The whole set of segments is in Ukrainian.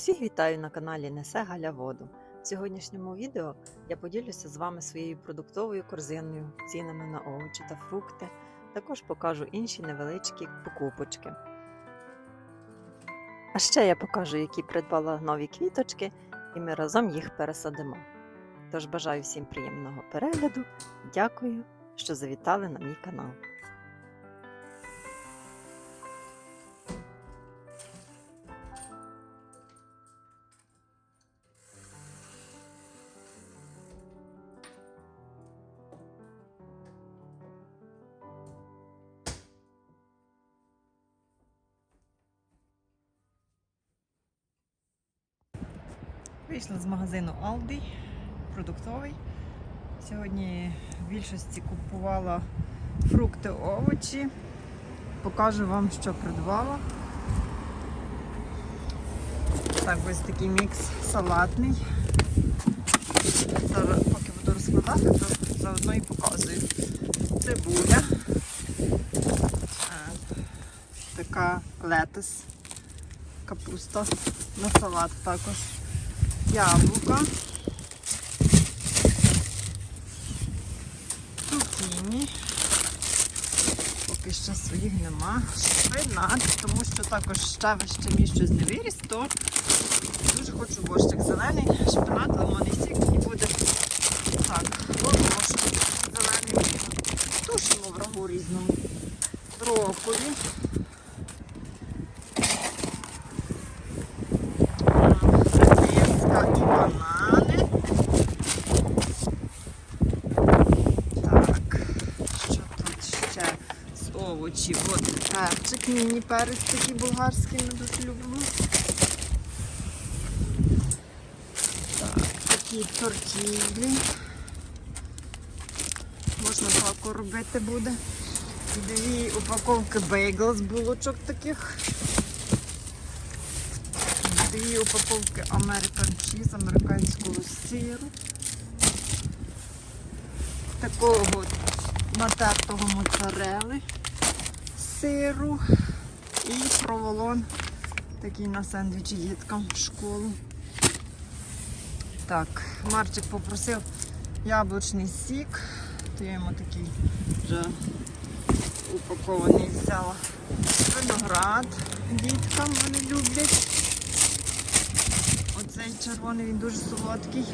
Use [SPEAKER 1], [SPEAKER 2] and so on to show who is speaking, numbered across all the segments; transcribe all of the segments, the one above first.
[SPEAKER 1] Всіх вітаю на каналі Несе Галя Воду. В сьогоднішньому відео я поділюся з вами своєю продуктовою корзиною, цінами на овочі та фрукти. Також покажу інші невеличкі покупочки. А ще я покажу, які придбала нові квіточки, і ми разом їх пересадимо. Тож бажаю всім приємного перегляду. Дякую, що завітали на мій канал. Вийшла з магазину Aldi, продуктовий. Сьогодні в більшості купувала фрукти, овочі. Покажу вам, що придбала. Так, ось такий мікс салатний. Зараз, поки буду розкладати, то заодно і показую. Цибуля. Така летис, капуста на салат також яблука, цукіні. Поки що своїх нема. Шпинат, тому що також ще ще мій щось не виріс, то дуже хочу борщик зелений, шпинат, лимонний сік і буде так, горошок зелений. Тушимо врагу різному. Брокколі. редиска і банани. Так, що тут ще з овочів? От перчик, міні перець такий болгарський, ми дуже любимо. Так, такі тортілі. Можна паку робити буде. Дві упаковки бейгл з булочок таких дві упаковки American Cheese, американського сиру. Такого натертого моцарели сиру і проволон такий на сендвічі діткам в школу. Так, Марчик попросив яблучний сік, то я йому такий вже упакований взяла. Виноград діткам вони люблять. Оцей червоний він дуже солодкий.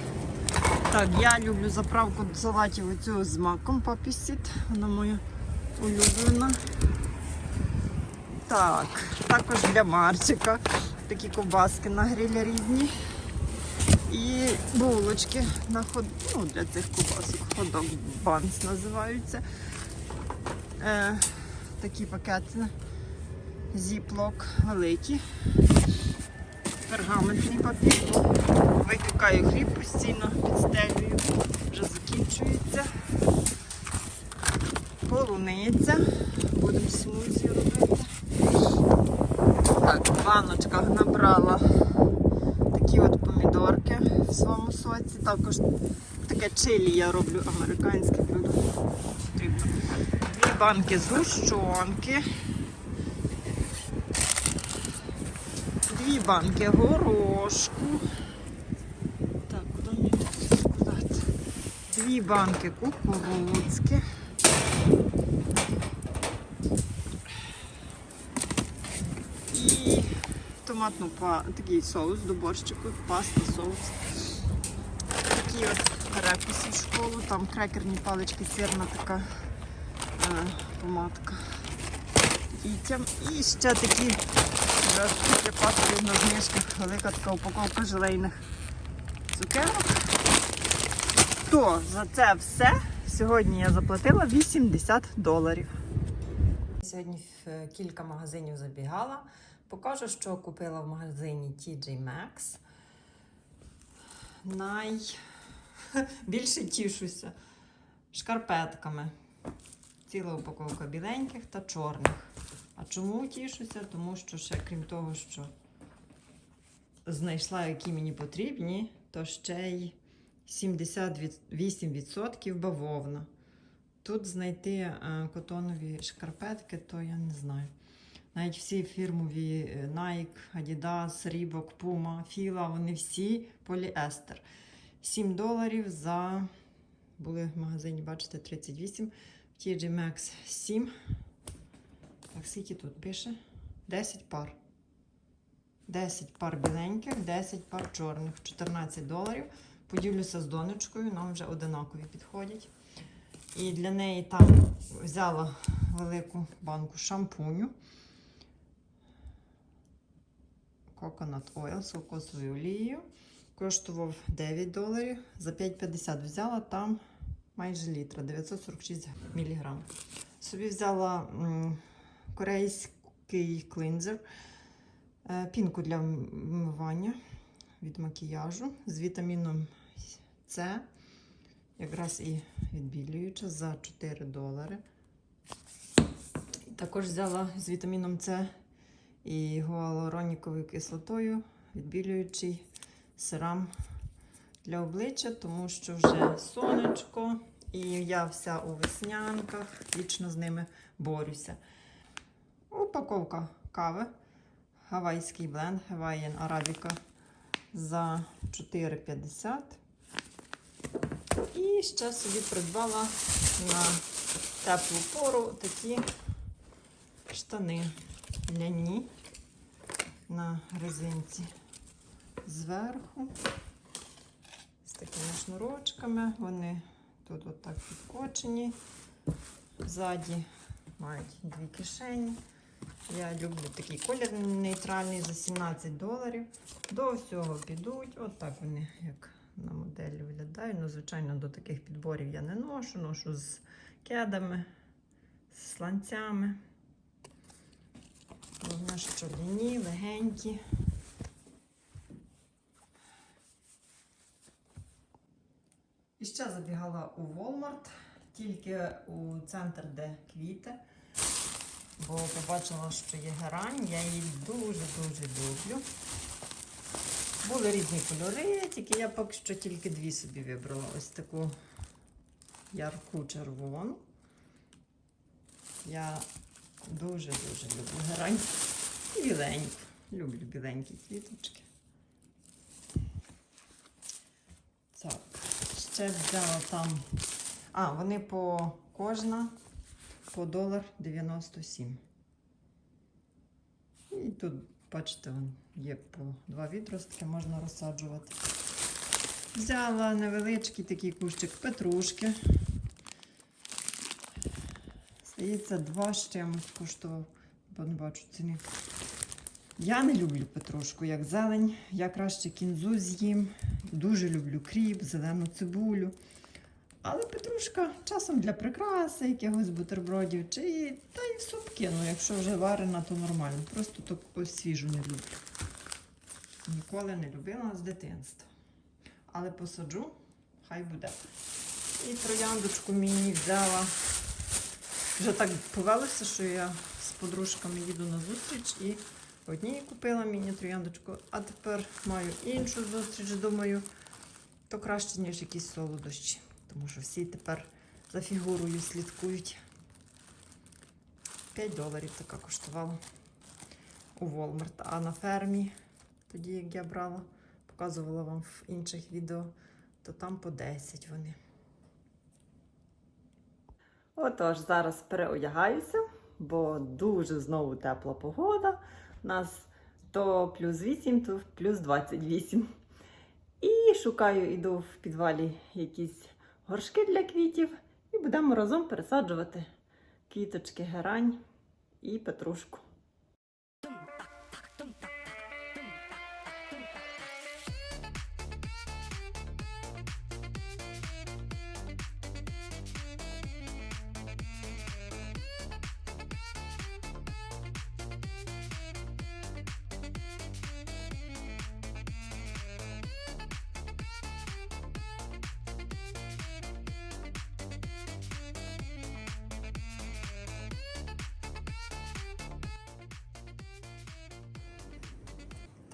[SPEAKER 1] Так, я люблю заправку салатів оцю з маком папісіт. Вона моя улюблена. Так, також для Марчика. Такі ковбаски на грилі різні. І булочки на ход... ну, для цих ковбасок. Ходок банс називаються. Е, такі пакети. Зіплок великі пергаментний папір. Випікаю хліб постійно, підстелюю, вже закінчується. Полуниця. Будемо смузі робити. Так, в набрала такі от помідорки в своєму соці. Також таке чилі я роблю американське блюдо. Потрібно. Дві банки згущенки. Дві банки горошку. Так, куди мені тут? Дві банки кукурудзки. І томатну па... такий соус до борщику, паста, соус. Такі от перекуси в школу, там крекерні палички, сирна така е, помадка дітям. І ще такі вже припаски на знижках, велика така упаковка желейних цукерок. То за це все сьогодні я заплатила 80 доларів. Сьогодні в кілька магазинів забігала. Покажу, що купила в магазині TJ Maxx. Найбільше тішуся шкарпетками. Ціла упаковка біленьких та чорних. А чому тішуся? Тому що ще, крім того, що знайшла, які мені потрібні, то ще й 78% бавовна. Тут знайти е, котонові шкарпетки, то я не знаю. Навіть всі фірмові е, Nike, Adidas, Reebok, Puma, Fila, вони всі поліестер. 7 доларів за були в магазині, бачите, 38. В TJ Maxx 7. Так, скільки тут пише? 10 пар. 10 пар біленьких, 10 пар чорних, 14 доларів. Поділюся з донечкою, нам вже одинакові підходять. І для неї там взяла велику банку шампуню. Coconut Oil з кокосовою олією. Коштував 9 доларів. За 5,50 взяла там майже літра, 946 мг. Собі взяла корейський клинзер, е, пінку для вмивання від макіяжу з вітаміном С. Якраз і відбілююча за 4 долари. Також взяла з вітаміном С і гуалуроніковою кислотою відбілюючий сирам для обличчя, тому що вже сонечко, і я вся у веснянках, вічно з ними борюся. Упаковка кави. Гавайський бленд Hawaiian Arabica за 4,50. І ще собі придбала на теплу пору такі штани ляні на резинці зверху з такими шнурочками. Вони тут отак підкочені. Ззаді мають дві кишені. Я люблю такий колір нейтральний за 17 доларів. До всього підуть. От вони, як на моделі виглядають. Ну, звичайно, до таких підборів я не ношу, ношу з кедами, з сланцями. Головне, що длинні, легенькі. І ще забігала у Walmart, тільки у центр, де квіти. Бо побачила, що є герань, я її дуже-дуже люблю. Були різні кольори, тільки я поки що тільки дві собі вибрала. Ось таку ярку червону. Я дуже-дуже люблю герань. І біленьку. Люблю біленькі квіточки. Так, ще взяла там. А, вони по кожна по долар 97. І тут, бачите, є по два відростки, можна розсаджувати. Взяла невеличкий такий кущик петрушки. Здається, два чимось коштував, бо не бачу ціни. Я не люблю петрушку як зелень. Я краще кінзу з'їм. Дуже люблю кріп, зелену цибулю. Але петрушка часом для прикраси, якихось бутербродів, чи та й в суп кину. Якщо вже варена, то нормально. Просто таку свіжу не люблю. Ніколи не любила з дитинства. Але посаджу, хай буде. І трояндочку мені взяла. Вже так повелося, що я з подружками їду на зустріч і одній купила мені трояндочку, а тепер маю іншу зустріч, думаю, то краще, ніж якісь солодощі. Тому що всі тепер за фігурою слідкують. 5 доларів така коштувала у Walmart. А на фермі, тоді як я брала, показувала вам в інших відео, то там по 10 вони. Отож, зараз переодягаюся, бо дуже знову тепла погода. У нас то плюс 8, то плюс 28. І шукаю, іду в підвалі якісь горшки для квітів і будемо разом пересаджувати квіточки герань і петрушку.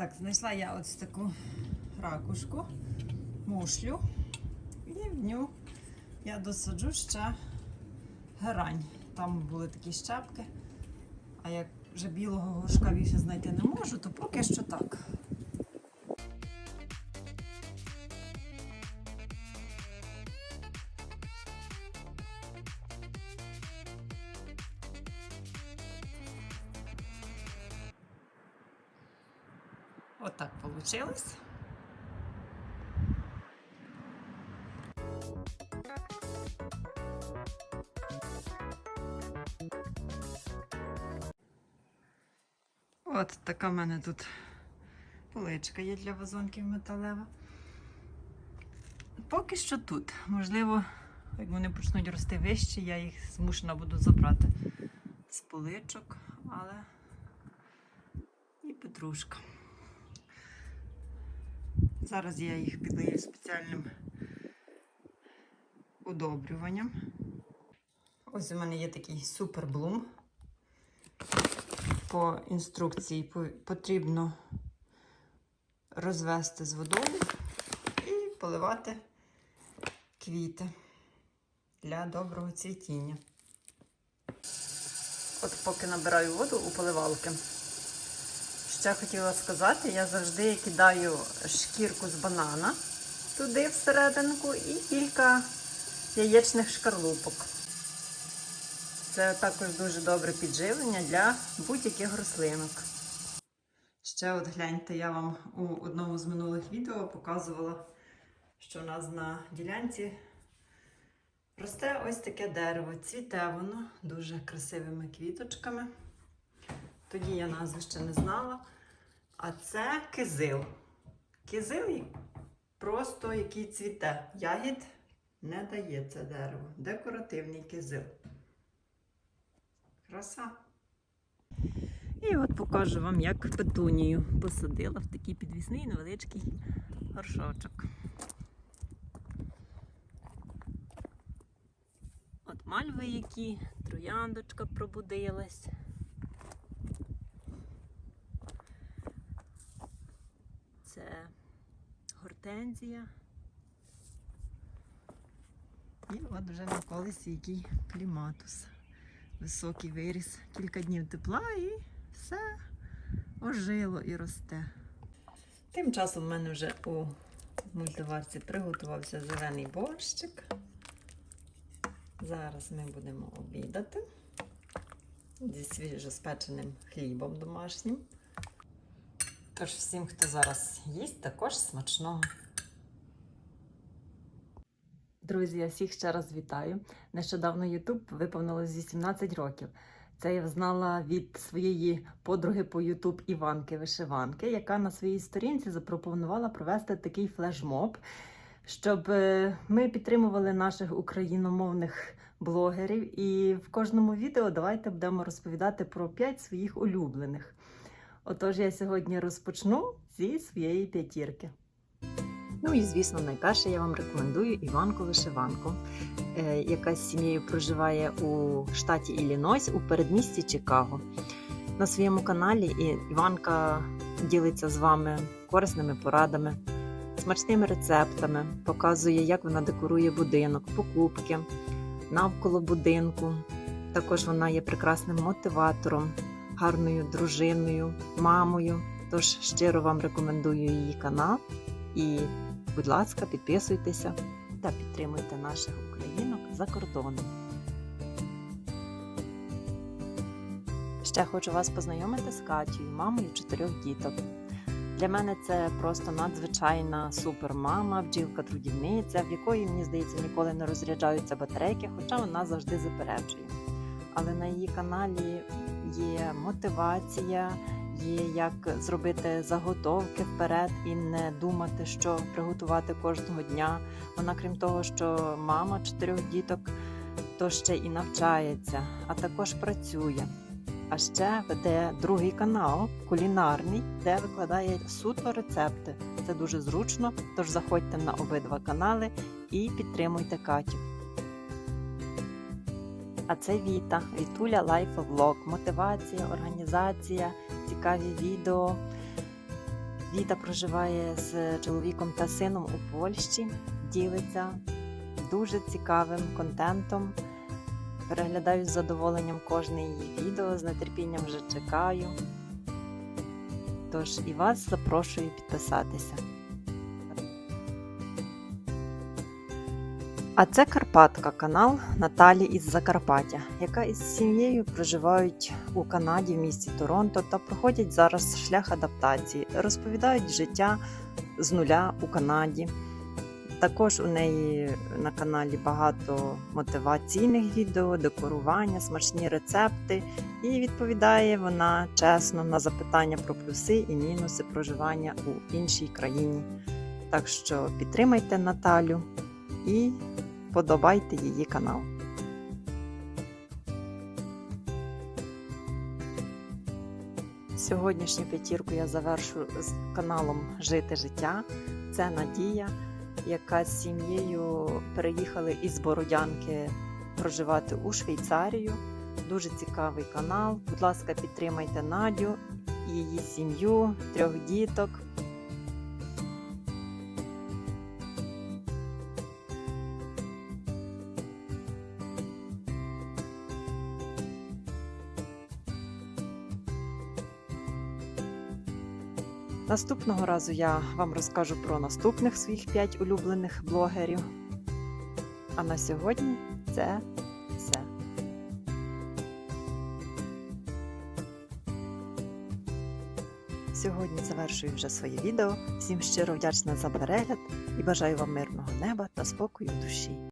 [SPEAKER 1] Так, знайшла я ось таку ракушку, мушлю, і в ню я досаджу ще герань. Там були такі щепки, а як вже білого горшка більше знайти не можу, то поки що так. Отак. От така в мене тут поличка є для вазонків металева. Поки що тут. Можливо, як вони почнуть рости вище, я їх змушена буду забрати з поличок, але і петрушка. Зараз я їх підлию спеціальним удобрюванням. Ось у мене є такий суперблум. По інструкції потрібно розвести з водою і поливати квіти для доброго цвітіння. От поки набираю воду у поливалки. Ще хотіла сказати, я завжди кидаю шкірку з банана туди всерединку і кілька яєчних шкарлупок. Це також дуже добре підживлення для будь-яких рослинок. Ще от гляньте, я вам у одному з минулих відео показувала, що у нас на ділянці росте ось таке дерево. Цвіте воно дуже красивими квіточками. Тоді я назви ще не знала. А це кизил. Кизил просто який цвіте. Ягід не дає це дерево. Декоративний кизил. Краса. І от покажу вам, як петунію посадила в такий підвісний невеличкий горшочок. От мальви які, трояндочка пробудилась. Це гортензія. І от вже на колесі який кліматус. Високий виріс, кілька днів тепла і все ожило і росте. Тим часом в мене вже у мультиварці приготувався зелений борщик. Зараз ми будемо обідати зі свіжоспеченим хлібом домашнім. Тож всім, хто зараз їсть, також смачного. Друзі, я всіх ще раз вітаю. Нещодавно YouTube виповнилось 18 років. Це я взнала від своєї подруги по YouTube Іванки Вишиванки, яка на своїй сторінці запропонувала провести такий флешмоб, щоб е, ми підтримували наших україномовних блогерів. І в кожному відео давайте будемо розповідати про 5 своїх улюблених. Отож, я сьогодні розпочну зі своєї п'ятірки. Ну і звісно, найперше я вам рекомендую Іванку Вишиванку, е, яка з сім'єю проживає у штаті Іллінойс у передмісті Чикаго. На своєму каналі Іванка ділиться з вами корисними порадами, смачними рецептами, показує, як вона декорує будинок, покупки навколо будинку. Також вона є прекрасним мотиватором, гарною дружиною, мамою. Тож щиро вам рекомендую її канал. І, будь ласка, підписуйтеся та підтримуйте наших українок за кордоном. Ще хочу вас познайомити з Катєю, мамою чотирьох діток. Для мене це просто надзвичайна супермама, бджілка-трудівниця, в якої, мені здається, ніколи не розряджаються батарейки, хоча вона завжди заперечує. Але на її каналі є мотивація, є як зробити заготовки вперед і не думати, що приготувати кожного дня. Вона, крім того, що мама чотирьох діток, то ще і навчається, а також працює. А ще веде другий канал кулінарний, де викладає суто рецепти. Це дуже зручно. Тож заходьте на обидва канали і підтримуйте Катю. А це Віта, Вітуля Лайф-влог, мотивація, організація, цікаві відео. Віта проживає з чоловіком та сином у Польщі, ділиться дуже цікавим контентом,
[SPEAKER 2] Переглядаю з задоволенням кожне її відео, з нетерпінням вже чекаю. Тож і вас запрошую підписатися. А це Карпатка, канал Наталі із Закарпаття, яка із сім'єю проживають у Канаді в місті Торонто та проходять зараз шлях адаптації, розповідають життя з нуля у Канаді. Також у неї на каналі багато мотиваційних відео, декорування, смачні рецепти, і відповідає вона чесно на запитання про плюси і мінуси проживання у іншій країні. Так що підтримайте Наталю і подобайте її канал. Сьогоднішню п'ятірку я завершу з каналом Жити життя. Це Надія, яка з сім'єю переїхали із Бородянки проживати у Швейцарію. Дуже цікавий канал. Будь ласка, підтримайте Надю, її сім'ю, трьох діток. Наступного разу я вам розкажу про наступних своїх 5 улюблених блогерів. А на сьогодні це все. Сьогодні завершую вже своє відео. Всім щиро вдячна за перегляд і бажаю вам мирного неба та спокою душі.